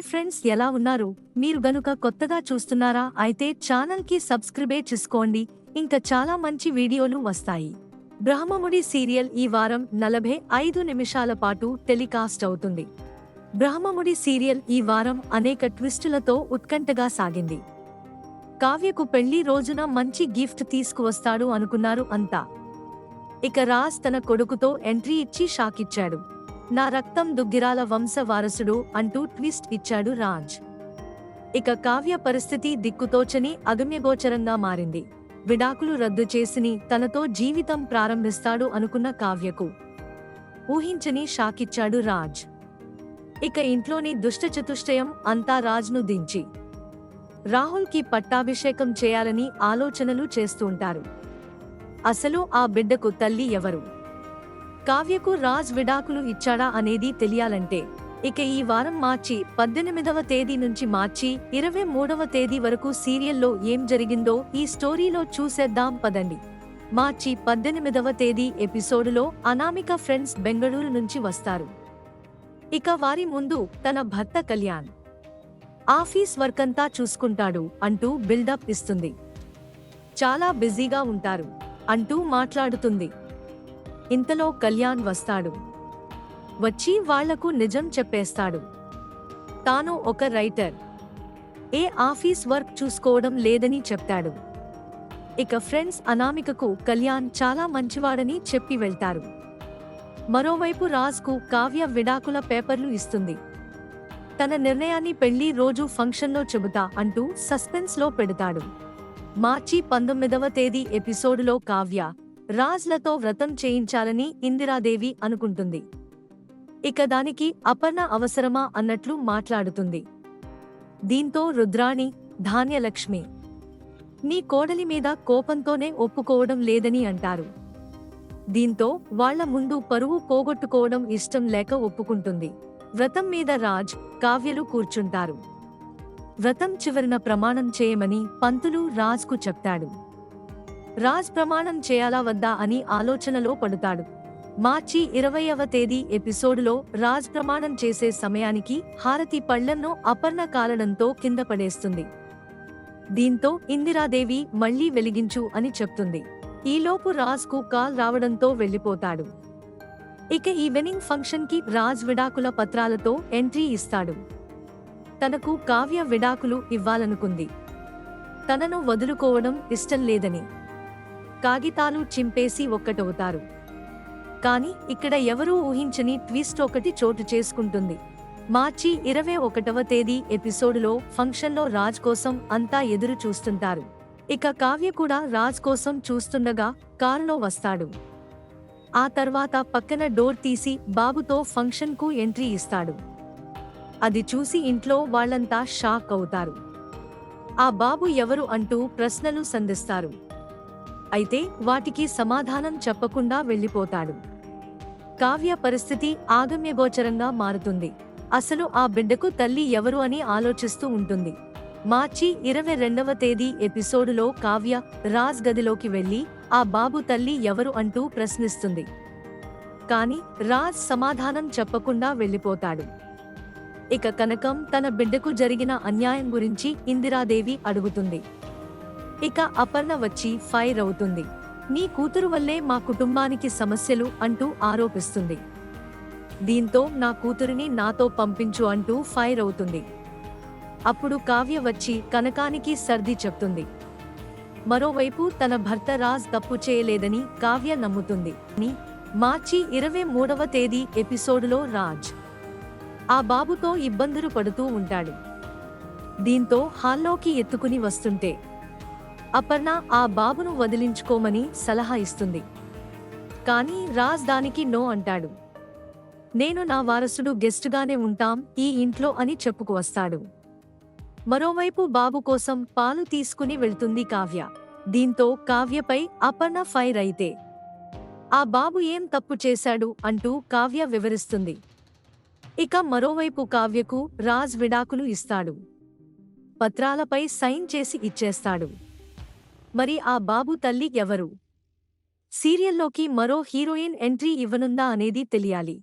Hi friends ఎలా ఉన్నారు? మీరు గనుక కొత్తగా చూస్తున్నారా అయితే ఛానల్కి సబ్స్క్రైబే చేసుకోండి. ఇంకా చాలా మంచి వీడియోలు వస్తాయి. బ్రహ్మముడి సీరియల్ ఈ వారం నలభై ఐదు నిమిషాల పాటు టెలికాస్ట్ అవుతుంది. బ్రహ్మముడి సీరియల్ ఈ వారం అనేక ట్విస్టులతో ఉత్కంఠగా సాగింది. కావ్యకు పెళ్ళి రోజున మంచి గిఫ్ట్ తీసుకువస్తాడు అనుకున్నారు అంతా. ఇక రాజ్ తన కొడుకుతో ఎంట్రీ ఇచ్చి షాకిచ్చాడు. నా రక్తం దుగ్గిరాల వంశ వారసుడు అంటూ ట్విస్ట్ ఇచ్చాడు రాజ్. ఇక కావ్య పరిస్థితి దిక్కుతోచని అగమ్యగోచరంగా మారింది. విడాకులు రద్దు చేసిని తనతో జీవితం ప్రారంభిస్తాడు అనుకున్న కావ్యకు ఊహించని షాకిచ్చాడు రాజ్. ఇక ఇంట్లోని దుష్టచతుష్టయం అంతా రాజ్ను దించి రాహుల్కి పట్టాభిషేకం చేయాలని ఆలోచనలు చేస్తుంటారు అసలు ఆ బిడ్డకు తల్లి ఎవరు? కావ్యకు రాజ్ విడాకులు ఇచ్చాడా అనేది తెలియాలంటే ఇక ఈ వారం మార్చి పద్దెనిమిదవ తేదీ నుంచి మార్చి ఇరవై మూడవ తేదీ వరకు సీరియల్లో ఏం జరిగిందో ఈ స్టోరీలో చూసేద్దాం పదండి. మార్చి పద్దెనిమిదవ తేదీ ఎపిసోడులో అనామిక ఫ్రెండ్స్ బెంగళూరు నుంచి వస్తారు. ఇక వారి ముందు తన భర్త కళ్యాణ్. ఆఫీస్ వర్క్ అంతా చూసుకుంటాడు అంటూ బిల్డప్ ఇస్తుంది. చాలా బిజీగా ఉంటారు అంటూ మాట్లాడుతుంది. ఇంతలో కళ్యాణ్ వస్తాడు. వచ్చి వాళ్ళకు నిజం చెప్పేస్తాడు. తాను ఒక రైటర్. ఏ ఆఫీస్ వర్క్ చూసుకోవడం లేదని చెప్తాడు. ఇక ఫ్రెండ్స్ అనామికకు కళ్యాణ్ చాలా మంచివాడని చెప్పి వెళ్తారు. మరోవైపు రాజ్కు కావ్య విడాకుల పేపర్లు ఇస్తుంది. తన నిర్ణయాన్ని పెళ్ళి రోజు ఫంక్షన్లో చెబుతా అంటూ సస్పెన్స్లో పెడతాడు. మార్చి పంతొమ్మిదవ తేదీ ఎపిసోడులో కావ్య రాజ్లతో వ్రతం చేయించాలని ఇందిరాదేవి అనుకుంటుంది. ఇక దానికి అపర్ణ అవసరమా అన్నట్లు మాట్లాడుతుంది. దీంతో రుద్రాణి ధాన్యలక్ష్మి నీ కోడలి మీద కోపంతోనే ఒప్పుకోవడం లేదని అంటారు. దీంతో వాళ్ళ ముందు పరువు పోగొట్టుకోవడం ఇష్టం లేక ఒప్పుకుంటుంది. వ్రతం మీద రాజ్ కావ్యలు కూర్చుంటారు. వ్రతం చివరిన ప్రమాణం చేయమని పంతులు రాజ్కు చెప్తాడు. రాజ్ ప్రమాణం చేయాలా వద్దా అని ఆలోచనలో పడుతాడు. మార్చి ఇరవైవ తేదీ ఎపిసోడులో రాజ్ ప్రమాణం చేసే సమయానికి హారతి పళ్ళన్నో అపర్ణ కాలడంతో కింద పడేస్తుంది. దీంతో ఇందిరాదేవి మళ్ళీ వెలిగించు అని చెప్తుంది. ఈలోపు రాజ్కు కాల్ రావడంతో వెళ్ళిపోతాడు ఇక ఈవెనింగ్ ఫంక్షన్కి రాజ్ విడాకుల పత్రాలతో ఎంట్రీ ఇస్తాడు. తనకు కావ్య విడాకులు ఇవ్వాలనుకుంది. తనను వదులుకోవడం ఇష్టం లేదని. కాగితాలు చింపేసి ఒక్కటవుతారు. కానీ ఇక్కడ ఎవరూ ఊహించని ట్విస్ట్ ఒకటి చోటు చేసుకుంటుంది. మార్చి ఇరవై ఒకటవ తేదీ ఎపిసోడ్లో ఫంక్షన్లో రాజ్ కోసం అంతా ఎదురు చూస్తుంటారు. ఇక కావ్య కూడా రాజ్ కోసం చూస్తుండగా కారులో వస్తాడు. ఆ తర్వాత పక్కన డోర్ తీసి బాబుతో ఫంక్షన్కు ఎంట్రీ ఇస్తాడు. అది చూసి ఇంట్లో వాళ్ళంతా షాక్ అవుతారు. ఆ బాబు ఎవరు అంటూ ప్రశ్నలు సంధిస్తారు. అయితే వాటికి సమాధానం చెప్పకుండా వెళ్ళిపోతాడు. కావ్య పరిస్థితి ఆగమ్యగోచరంగా మారుతుంది. అసలు ఆ బిడ్డకు తల్లి ఎవరు అని ఆలోచిస్తూ ఉంటుంది. మార్చి ఇరవై రెండవ తేదీ ఎపిసోడులో కావ్య రాజ్ గదిలోకి వెళ్ళి ఆ బాబు తల్లి ఎవరు అంటూ ప్రశ్నిస్తుంది. కాని రాజ్ సమాధానం చెప్పకుండా వెళ్ళిపోతాడు. ఇక కనకం తన బిడ్డకు జరిగిన అన్యాయం గురించి ఇందిరాదేవి అడుగుతుంది. ఇక అపర్ణ వచ్చి ఫైర్ అవుతుంది. నీ కూతురు వల్లే మా కుటుంబానికి సమస్యలు అంటూ ఆరోపిస్తుంది. దీంతో నా కూతురిని నాతో పంపించు అంటూ ఫైర్ అవుతుంది. అప్పుడు కావ్య వచ్చి కనకానికి సర్ది చెప్తుంది. మరోవైపు తన భర్త రాజ్ తప్పు చేయలేదని కావ్య నమ్ముతుంది. మార్చి ఇరవై మూడవ తేదీ ఎపిసోడ్లో రాజ్ ఆ బాబుతో ఇబ్బందులు పడుతూ ఉంటాడు. దీంతో హాల్లోకి ఎత్తుకుని వస్తుంటే అపర్ణ ఆ బాబును వదిలించుకోమని సలహా ఇస్తుంది. కానీ రాజ్ దానికి నో అంటాడు. నేను నా వారసుడు గెస్టుగానే ఉంటాం ఈ ఇంట్లో అని చెప్పుకు వస్తాడు. మరోవైపు బాబు కోసం పాలు తీసుకుని వెళ్తుంది కావ్య. దీంతో కావ్యపై అపర్ణ ఫైర్ అయితే. ఆ బాబు ఏం తప్పు చేశాడు అంటూ కావ్య వివరిస్తుంది. ఇక మరోవైపు కావ్యకు రాజ్ విడాకులు ఇస్తాడు. పత్రాలపై సైన్ చేసి ఇచ్చేస్తాడు. మరి ఆ బాబు తల్లి ఎవరు? సీరియల్లోకి మరో హీరోయిన్ ఎంట్రీ ఇవ్వనుందా అనేది తెలియాలి.